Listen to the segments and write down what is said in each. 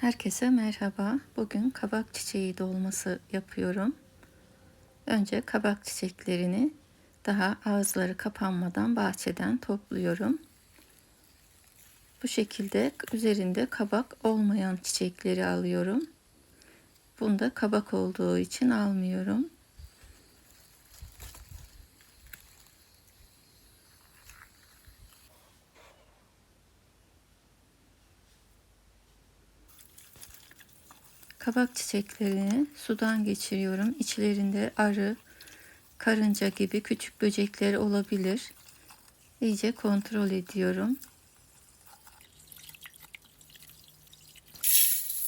Herkese merhaba. Bugün kabak çiçeği dolması yapıyorum. Önce kabak çiçeklerini daha ağızları kapanmadan bahçeden topluyorum. Bu şekilde üzerinde kabak olmayan çiçekleri alıyorum. Bunda kabak olduğu için almıyorum. Kabak çiçeklerini sudan geçiriyorum. İçlerinde arı, karınca gibi küçük böcekler olabilir. İyice kontrol ediyorum.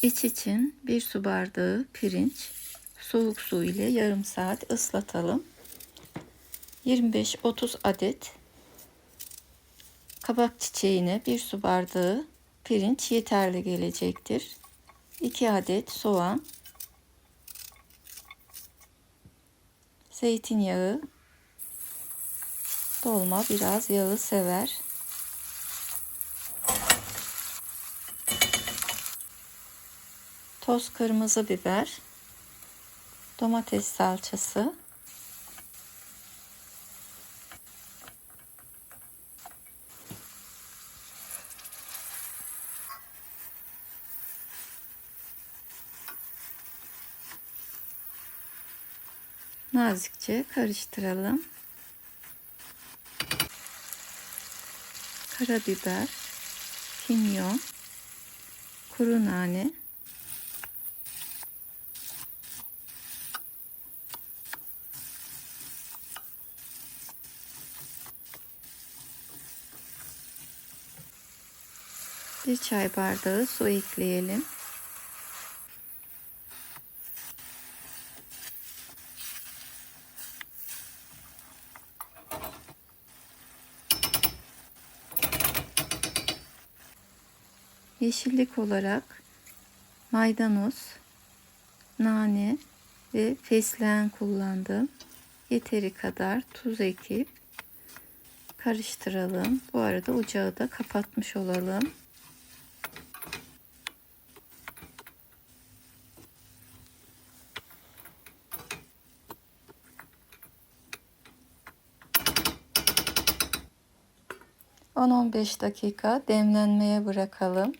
İç için bir su bardağı pirinç soğuk su ile yarım saat ıslatalım. 25-30 adet kabak çiçeğine bir su bardağı pirinç yeterli gelecektir. 2 adet soğan, zeytinyağı, dolma biraz yağı sever. Toz kırmızı biber, domates salçası, nazikçe karıştıralım. Karabiber, kimyon, kuru nane, bir çay bardağı su ekleyelim. Yeşillik olarak maydanoz, nane ve fesleğen kullandım. Yeteri kadar tuz ekip karıştıralım. Bu arada ocağı da kapatmış olalım. On on beş dakika demlenmeye bırakalım.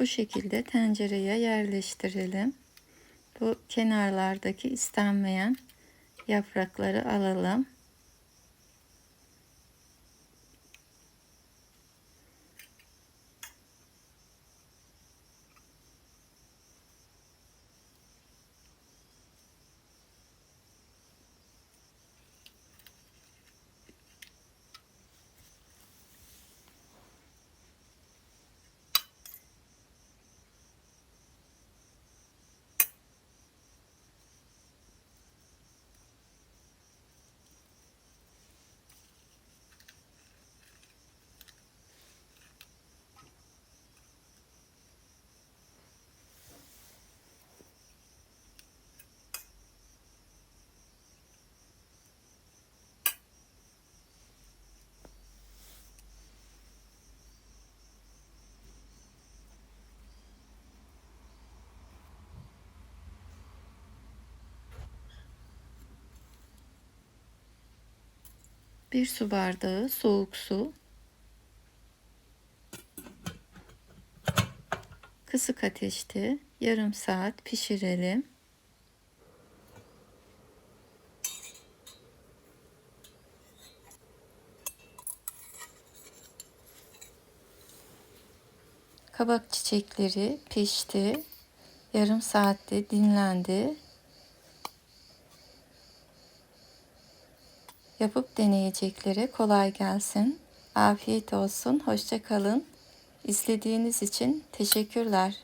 Bu şekilde tencereye yerleştirelim. Bu kenarlardaki istenmeyen yaprakları alalım. Bir su bardağı soğuk su. Kısık ateşte yarım saat pişirelim. Kabak çiçekleri pişti. Yarım saatte dinlendi. Yapıp deneyeceklere kolay gelsin. Afiyet olsun. Hoşça kalın. İzlediğiniz için teşekkürler.